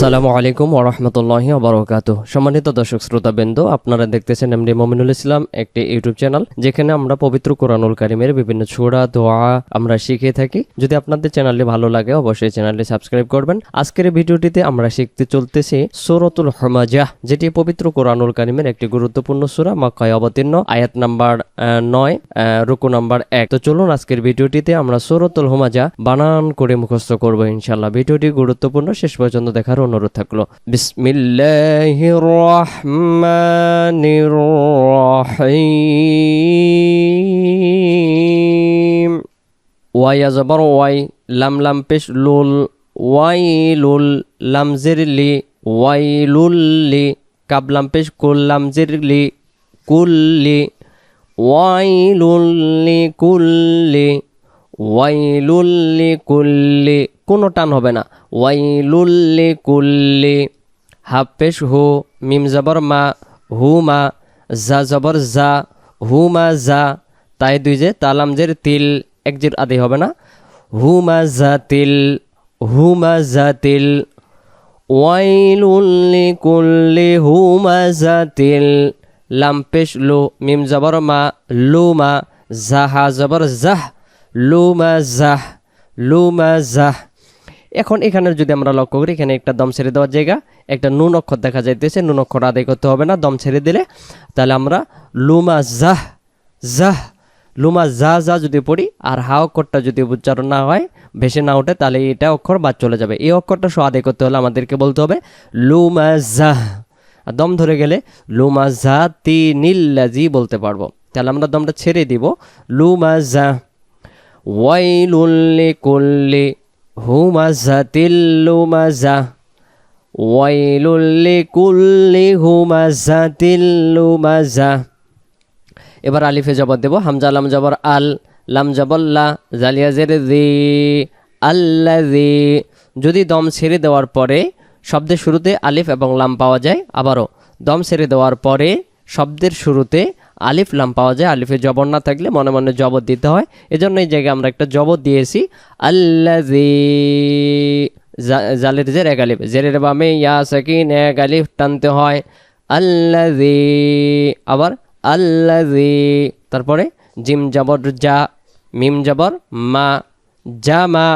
আসসালামু আলাইকুম ওরহমতুল্লাহি অবরকাত সম্মানিত দর্শক শ্রোতাবৃন্দ, আপনারা দেখতেছেন এমডি মমিনুল ইসলাম, একটি ইউটিউব চ্যানেল, যেখানে আমরা পবিত্র কোরআনুল কারিমের বিভিন্ন ছোড়া দোয়া আমরা শিখে থাকি। যদি আপনাদের চ্যানেলটি ভালো লাগে, অবশ্যই চ্যানেলটি সাবস্ক্রাইব করবেন। আজকের ভিডিওটিতে আমরা শিখতে চলতেছি সূরাতুল হমাজাহ যেটি পবিত্র কোরআনুল কারিমের একটি গুরুত্বপূর্ণ সূরা, মক্কায় অবতীর্ণ, আয়াত নাম্বার নয় রুকু নাম্বার এক। তো চলুন আজকের ভিডিওটিতে আমরা সূরাতুল হুমাজা বানান করে মুখস্থ করব ইনশাল্লাহ ভিডিওটি গুরুত্বপূর্ণ, শেষ পর্যন্ত দেখার অনুরোধ থাকল। বিসমিল্লাহির রহমানির রহিম ওয়াই আজবর, ওয়াই লাম লাম পেশ লুল, ওয়াই লুল লাম জের লি, ওয়াই লুল লি, কাব লাম পেশ কুল লাম জের লি কুল্লি ওয়াই লুল লি কুল্লি ওয়াইলুল্লি কুল্লি কোনো টান হবে না। ওয়াইলুল্লি কুল্লি হাফেশ হু, মিম জবর মা, হু মা, জা জবর জা, হু মা জা, তাই দুই যে তালাম জের তিল, এক জের আদি হবে না। হু মা জা তিল, হু মা জা তিল ওয়াইলুল্লি কুল্লি হু মা জা তিল, লাম পেশ লু, মিম জবর মা, লু মা জাহা জবর জাহ লুমা জাহ, লু মা জাহ। এখন এখানে যদি আমরা লক্ষ্য করি, এখানে একটা দম ছেড়ে দেওয়ার জায়গা, একটা নুন অক্ষর দেখা যাইতেছে, নুন অক্ষর আদায় করতে হবে না, দম ছেড়ে দিলে। তাহলে আমরা লুমা জাহ জাহ, লুমা যা যা যদি পড়ি, আর হা অক্ষরটা যদি উচ্চারণ না হয়, ভেসে না ওঠে, তাহলে এটা অক্ষর বাদ চলে যাবে। এই অক্ষরটা সো আদায় করতে হলে আমাদেরকে বলতে হবে, লুমা জাহ। দম ধরে গেলে লুমা জা তি নীল্লাজি বলতে পারব। তাহলে আমরা দমটা ছেড়ে দিব, লুমা জা ওয়াইলুল লিকুল্লি লুমাজা এবার আলিফে জবর দেব, হামজা, লাম, জবর, আল, লাম, জবর, লা, জালিয়া, জের দি আল্লাজি যদি দম ছেড়ে দেওয়ার পরে শব্দের শুরুতে আলিফ এবং লাম পাওয়া যায়, আবারও দম ছেড়ে দেওয়ার পরে শব্দের শুরুতে আলিফ লাম পাওয়া যায়, আলিফে জবর না থাকলে মনে মনে জবর দিতে হয়। এজন্য এই জায়গায় আমরা একটা জবর দিয়েছি। আল্লাজি জালের জের এক আলিফ। জেরের বামে ইয়া সাকিন এক আলিফ টানতে হয়। আল্লাজি আবার আল্লাজি তারপরে জিম জবর যা মিম জবর, মা জামা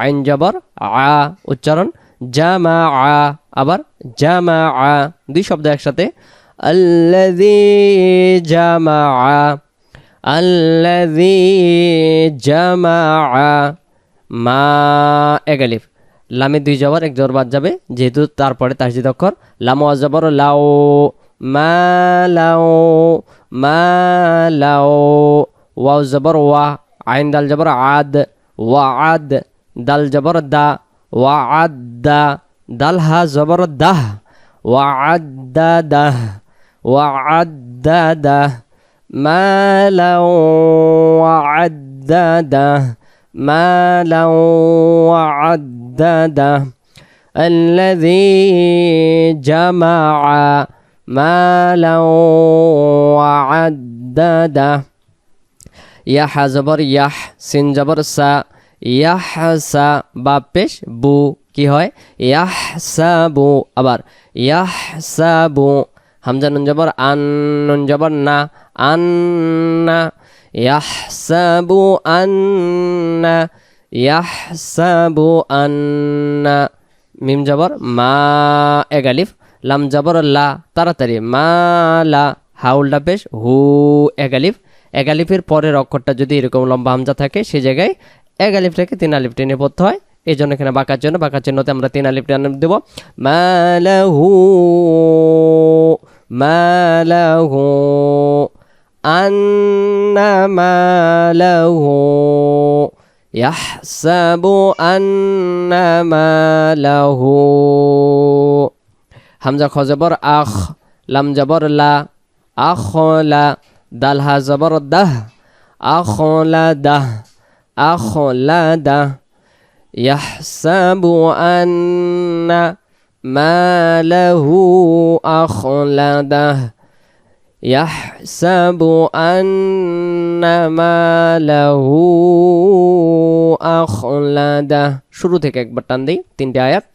আইন জবর, আ, উচ্চারণ জামা আ, আবার জামা আ, দুই শব্দ একসাথে। الذي جمع الذي جمع মা এগালিফ লামে দুই জবর এক জবর বাদ যাবে যেহেতু তারপরে তাসজিদ অক্ষর লাম ওয়াজ জবর লাও মা লাও মা লাও ওয়াও জবর ওয়া আইন দাল জবর আদ ওয়া আদ দাল জবর দা ওয়া আদ দা দাল হা জবর দাহ ওয়া আদ দাহ ওয়া আদ দাহ مالا وعدده مالا وعدده الذي جمع مالا وعدده ইয়াহ জবর ইয়াহ সিন জবর সা ইয়াহ সা বা পেশ বু কি হয় ইয়াহ সা বু আবার ইয়াহ সা বু হামজা নুন জবর, আন নুন জবর, না। আন্না ইয়াহসাবু আন্না ইয়াহসাবু আন্না। মিম জবর, মা এগালিফ লাম জবর, লা, তাড়াতাড়ি। মা, লা হাউলটা পেশ, হু এগালিফ এগালিফের পরের অক্ষরটা যদি এরকম লম্বা হামজা থাকে সেই জায়গায় এগালিফটাকে তিন আলিফ টেনে পড়তে হয়। এই জন্য এখানে বাঁকার জন্য, বাঁকার চিহ্নতে আমরা তিন আলিফ টেনে দেব। মালাহু মালাহু আন্না মালাহু ইয়াহসাবু আন্না মালাহু হামজা খ জবর আখ লাম জবর লা আখ লা দাল হা জবর দাহ আখ লা দাহ আখ লা দাহ ইয়াহসাবু আন্না মালাহু আখলাদাহ ইয়াহসাবু আন্না মালাহু আখলাদাহ শুরু থেকে একবার টান দিই তিনটে আয়াত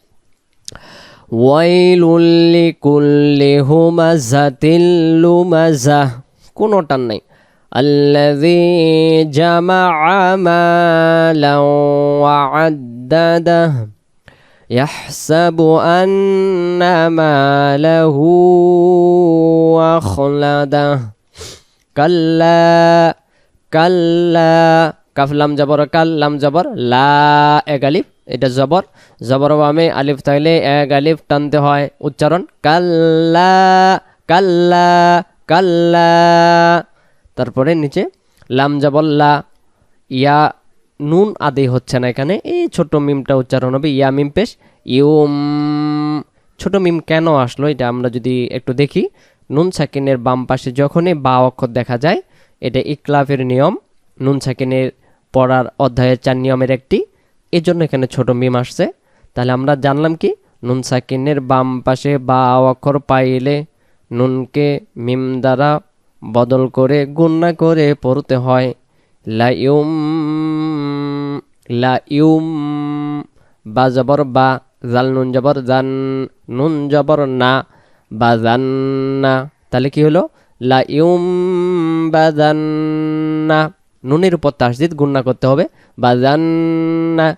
ওয়াইলুল লিকুল্লি হুমাযাতিল লুমাযাহ কোনো টান নাই الذي جمع مالا وعدده يحسب أن ماله أخلده كلا كلا কাফলাম জবর কাল্লাম জবর লা এক আলিফ এটা জবর জবর বামে আলিফ থাকলে এক আলিফ টানতে হয় উচ্চারণ কাল্লা কাল্লা কাল্লা তারপরে নিচে লাম জবর লা ইয়া নুন আদি হচ্ছে না এখানে। এই ছোট মিমটা উচ্চারণ হবে, ইয়া মিম পেশ, ইউম। ছোট মিম কেন আসলো, এটা আমরা যদি একটু দেখি। নুন সাকিনের বাম পাশে যখনই বা অক্ষর দেখা যায়, এটা ইকলাফের নিয়ম। নুন সাকিনের পড়ার অধ্যায়ের চার নিয়মের একটি। এই জন্য এখানে ছোট মিম আসছে। তাহলে আমরা জানলাম কি, নুন সাকিনের বাম পাশে বা অক্ষর পাইলে নুনকে মিম দ্বারা বদল করে গুণনা করে পড়তে হয়। লাইউম লাইউম, বা জবর বা, জাল নুন জবর, জান নুন জবর না, বা জান না। তাহলে কি হলো? লাইউম, বা জান্না নুনের উপর তাসদিদ গুণনা করতে হবে। বা জান্না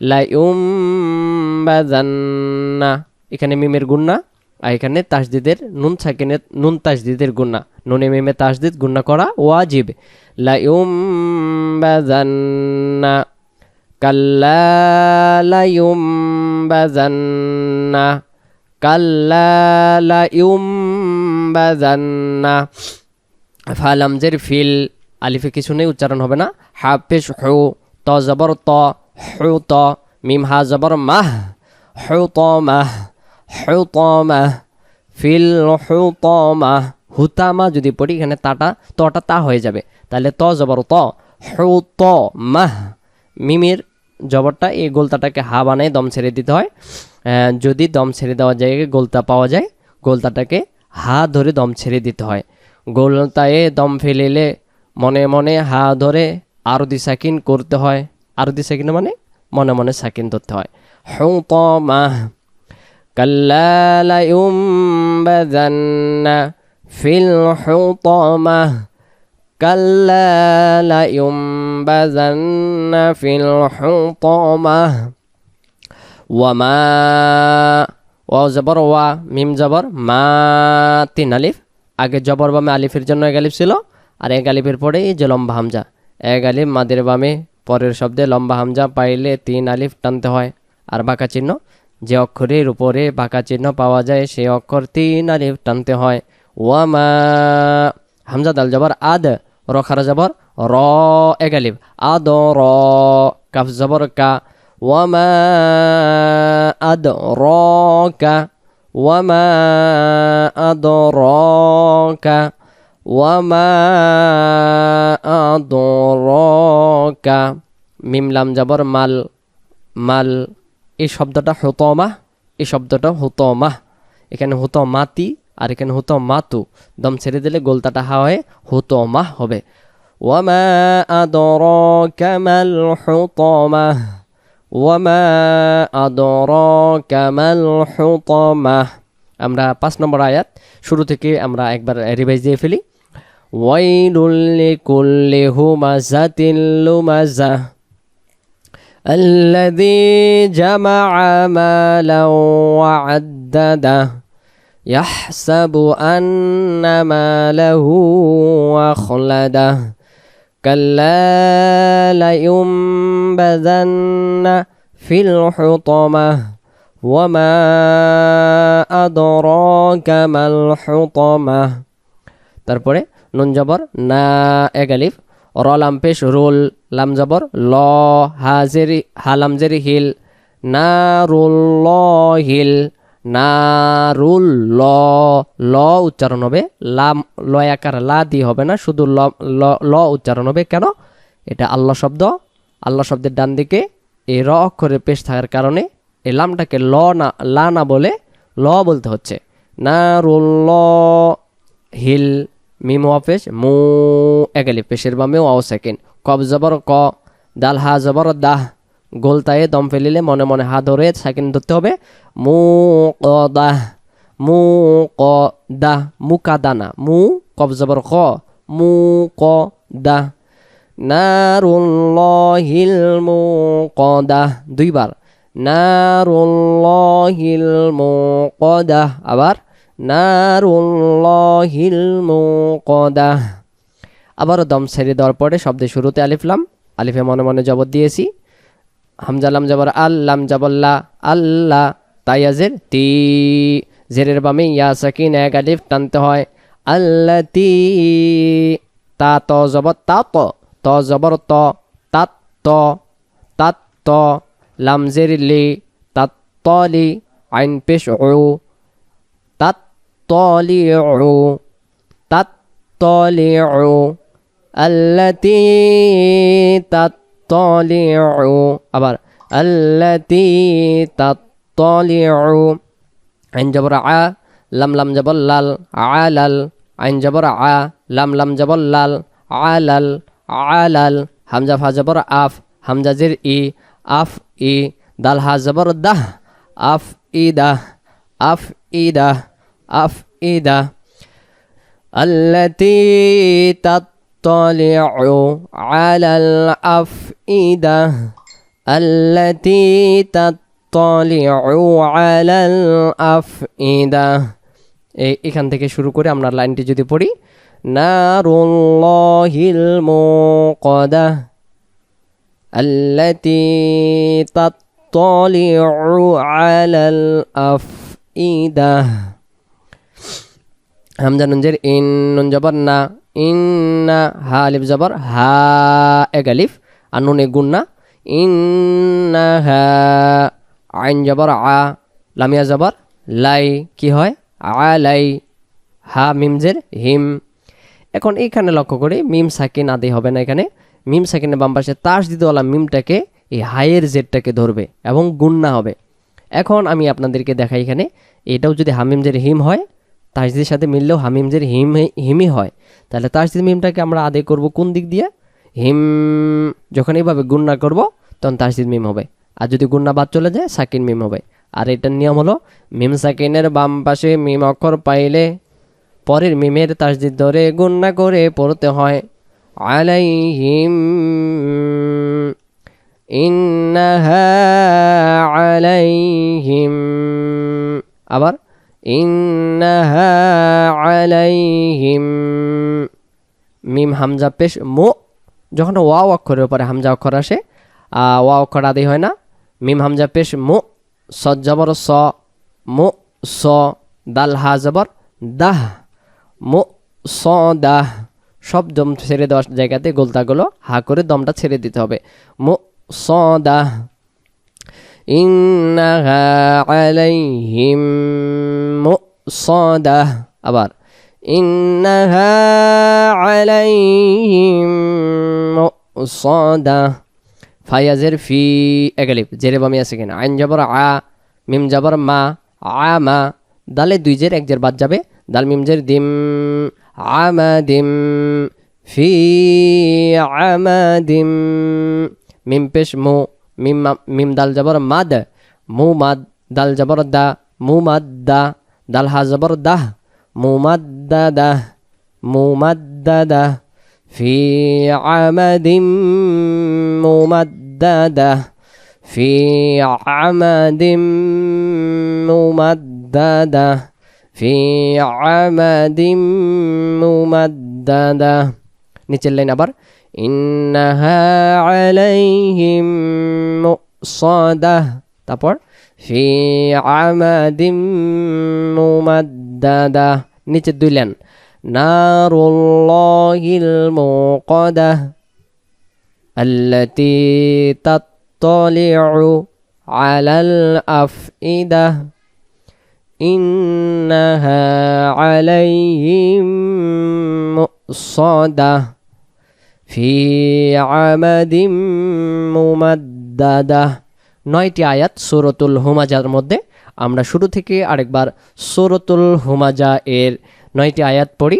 লাইউম, বা জান্না এখানে মিমের গুণনা আর এখানে তাসদিদের নুন সাকিনের নুন তাসদিদের গুণা নুনে মিমে তাসদিদ গুণনা করা ওয়াজিব। বাজান্না কাল্লা লাইউম ফালামজের ফিল আলিফে কিছু নেই উচ্চারণ হবে না। হাফেশ হু ত জবর ত হু ত মিম হা জবর মাহ হু ত মাহ হুতমা ফিল হুতমা হুতামা যদি পড়ি, এখানে তাটা তটা তা হয়ে যাবে। তাহলে ত জবর ত হুত মাহ মিমির জবরটা এই গোলতাটাকে হা বানায় দম ছেড়ে দিতে হয় আহ, যদি দম ছেড়ে দেওয়ার জায়গায় গোলতা পাওয়া যায় গোলতাটাকে হা ধরে দম ছেড়ে দিতে হয় গোলতায়ে দম ফেলিলে মনে মনে হা ধরে আরদি সাকিন করতে হয় আরদি সাকিন মানে মনে মনে সাকিন ধরতে হয় হুতমা كلا لينبذن في الحطمة كلا لينبذن في الحطمة وما ওয়াও জবর ওয়া মিম জবর মা তিন আলিফ আগে জবর বামে আলিফের জন্য এক আলিফ ছিল আর এক আলিফের পরে এই যে লম্বা হামজা এক আলিফ মাদের বামে পরের শব্দে লম্বা হামজা পাইলে তিন আলিফ টানতে হয় আর বাঁকা চিহ্ন যে অক্ষরের উপরে বাঁকা চিহ্ন পাওয়া যায় সেই অক্ষর তিন আলিফ টানতে হয় ওয়ামা হামজা দাল জবর আদ র খারা জবর, র আলিফ। আদ র কাফ জবর কা ওয়ামা আদ র কা ওয়ামা আদ র কা ওয়ামা আদ র কা মিমলাম জবর, মাল মাল। এই শব্দটা হুতমা, এই শব্দটা হুতমা। এখানে হুতমাতি আর এখানে হুতমাতু দম ছেড়ে দিলে গোলতাটা হা হয়ে হুতমা হবে ওয়ামা আদরাকা মাল হুতমা ওয়ামা আদরাকা মাল হুতমা আমরা পাঁচ নম্বর আয়াত শুরু থেকে আমরা একবার রিভাইজ দিয়ে ফেলি ওয়াইলুল লিকুল্লি হুমাযাতিল লুমাযাহ الذي جمع مالا وعدده يحسب أن ماله أخلده كلا لينبذن في الحطمة وما أدراك ما الحطمة তারপরে নুন জবর না এক আলিফ র লাম পেশ রোল লাম জবর ল হাজেরি হালামজেরি হিল না রুল ল হিল না রুল ল ল উচ্চারণ হবে। লাম ল আকার লা দিয়ে হবে না, শুধু ল, ল- উচ্চারণ হবে। কেন? এটা আল্লাহ শব্দ। আল্লাহ শব্দের ডান দিকে এই র অক্ষরে পেশ থাকার কারণে এই লামটাকে ল না, লা না বলে ল বলতে হচ্ছে। না রুল ল হিল মিম ওয়াফেস মু একালি, পেশের বামে ওয়াও সেকেন্ড। কব জবর ক, দাল হা জবর দাহ। গোলতায়ে দম ফেলিলে মনে মনে হা ধরে সাকিন ধরতে হবে। মু কদাহ মু কদাহ মু কব জবর খ মু ক কদাহ নারুল্লাহিল মুকদাহ, দুইবার। নারুল্লাহিল মুকদাহ, আবার। নারুল্লাহিল মুকদাহ। আবারও দম ছেড়ে দেওয়ার পরে শব্দের শুরুতে আলিফলাম আলিফে মনে মনে জবর দিয়েছি। হামজালাম জবর আল লাম জবল্লা আল্লাহ তাইয়াজের তি। জেরের বামে ইয়া সাকিন, এক আলিফ টানতে হয়। আল্লা তি। তা, ত, জবর, তা, ত। ত, জবর, ত তাত ত তাত ত। লাম, জের, লি তাত তলি আইন, পেশ ও তাত তলি ও তাত তলি ও আল্লাতি তাত তাত্তালিউ, আবার আল্লাতি তাত্তালিউ, আইন জবর আ, লাম লাম জবর লাল, আলাল, আইন জবর আ, লাম লাম জবর লাল, আলাল আলাল, হামজা ফা জবর আফ, হামজা জির ই, আফ ই, দাল হা জবর দাহ, আফ ই দাহ, আফ ই দাহ, আফ ই দাহ। আল্লাতি তাত تطلع على الأفئدة التي تطلع على الأفئدة এই এখান থেকে শুরু করে আমরা লাইনটি যদি পড়ি নারুল্লাহিল মুকাদা التي تطلع على الأفئدة হামজা নুনজের ইন নুন জবর না, ইন না, হা আলিফ জবর, হা এক আলিফ, আর নুনে গুন্না না। হা, আইন জবর, আ, লামিয়া জবর, লাই, কি হয়? আ, লাই, হা, মিমজের, হিম। এখন এইখানে লক্ষ্য করে, মিম সাকিন আদি হবে না এখানে। মিম সাকিনের বাম পাশে তাস দিতেওয়ালা মিমটাকে, এই হায়ের জেডটাকে ধরবে এবং গুন্না হবে। এখন আমি আপনাদেরকে দেখাই এখানে, এটাও যদি হামিমজের হিম হয় তাসদিদের সাথে মিললেও হামিমজের হিম হিমই হয়। তাহলে তাসদিদ মিমটাকে আমরা আদায় করব কোন দিক দিয়ে? হিম যখন এইভাবে গুন্না করব, তখন তাসদিদ মিম হবে। আর যদি গুন্না বাদ চলে যায়, সাকিন মিম হবে। আর এটার নিয়ম হলো, মিম সাকিনের বাম পাশে মিম অক্ষর পাইলে পরের মিমের তাসদিদ ধরে গুন্না করে পড়তে হয়। আলাইহিম ইন্নাহা আলাইহিম। আবার ইন্নাহা আলাইহিম মিম হামজা পেশ মো যখন ওয়াও অক্ষরের উপরে হামজা অক্ষর আসে ওয়া অক্ষর আদি হয় না, মিম হামজা পেশ মো, সদ জবর স, মো, স, দাল, হা জবর, দাহ, মো, স, দাহ, সব দম ছেড়ে দেওয়ার জায়গাতে গোলতাগুলো হা করে দমটা ছেড়ে দিতে হবে। মো, স, দাহ ইন্নাহা আলাইহিম মুসাদাহ আবার ইন্নাহা আলাইহিম মুসাদাহ ফায়াজের ফি একালিপ জেরে বামি আছে কিনা আইন জবর আ মিম জবর মা আ মা দালে দুই জের এক জের বাদ যাবে দাল মিম জের দিম আমাদিম ফি আমাদিম মিম পেশ মো মিম মিম দাল জবর মাদ মু মাদ দাল জবর দা মু মাদ দা দাল হা জবর দাহ মু মাদ দা দাহ মু মাদ দা দাহ في عمد ممددة في عمد ممددة في عمد ممددة নিচের লাইন আবার ইন্নাহা আলাইহিম মুসাদা তারপর ফি আমাদিম মুমাদ্দাদা নিচে দুই লাইন নারুল্লাহিল মুকাদা التي تطلع على الأفئدة إنها عليهم مؤصدة ফি আমাদিম মুমাদ্দাদা। নয়টি আয়াত সুরতুল হুমাজার মধ্যে। আমরা শুরু থেকে আরেকবার সুরতুল হুমাজা এর নয়টি আয়াত পড়ি।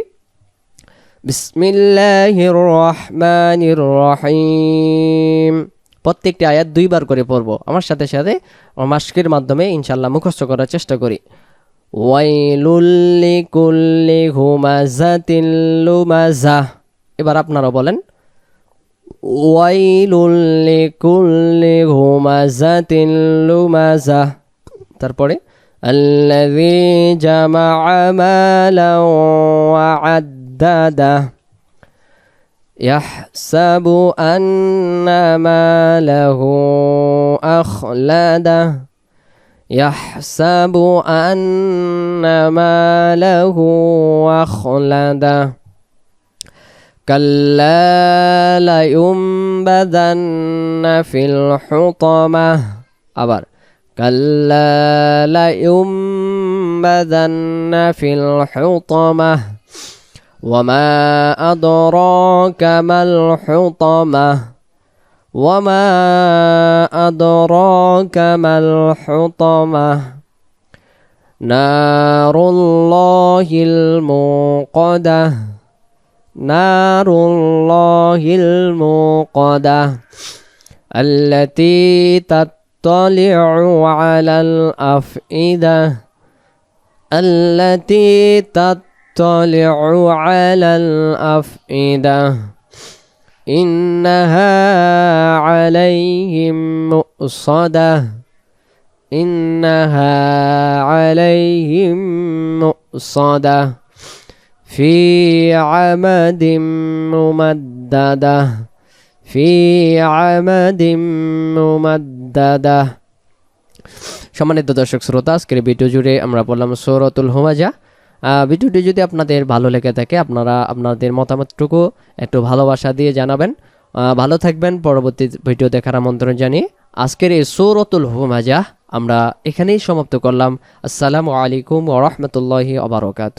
বিসমিল্লাহির রহমানির রহিম প্রত্যেকটি আয়াত দুইবার করে পড়ব। আমার সাথে সাথে মাস্কের মাধ্যমে ইনশাল্লাহ মুখস্থ করার চেষ্টা করি। ওয়াইলুল্লি কুল্লি হুমাজাতিল লুমাজা। এবার আপনারা বলেন ওয়াইলুল্লি কুল্লি হুমাজাতিল লুমাজা তারপরে الذي جمع مالا وعدده يحسب أن ماله أخلده يحسب أن ماله أخلده كلا لينبذن في الحطمة أبر. كلا لينبذن في الحطمة. وما أدراك ما الحطمة. وما أدراك ما الحطمة. نار الله الموقدة. نار الله الموقدة التي تطلع على الأفئدة التي تطلع على الأفئدة إنها عليهم مؤصدة إنها عليهم مؤصدة في عمد ممددة في عمد ممددة সম্মানিত দর্শক শ্রোতা আজকের ভিডিও জুড়ে আমরা বললাম সৌরতুল হুমাজা আহ, ভিডিওটি যদি আপনাদের ভালো লেগে থাকে আপনারা আপনাদের মতামতটুকু একটু ভালোবাসা দিয়ে জানাবেন আহ, ভালো থাকবেন পরবর্তী ভিডিও দেখার আমন্ত্রণ জানিয়ে আজকের এই সৌরতুল হুমাজা আমরা এখানেই সমাপ্ত করলাম আসসালামু আলাইকুম ওরহমতুল্লাহি আবরকাত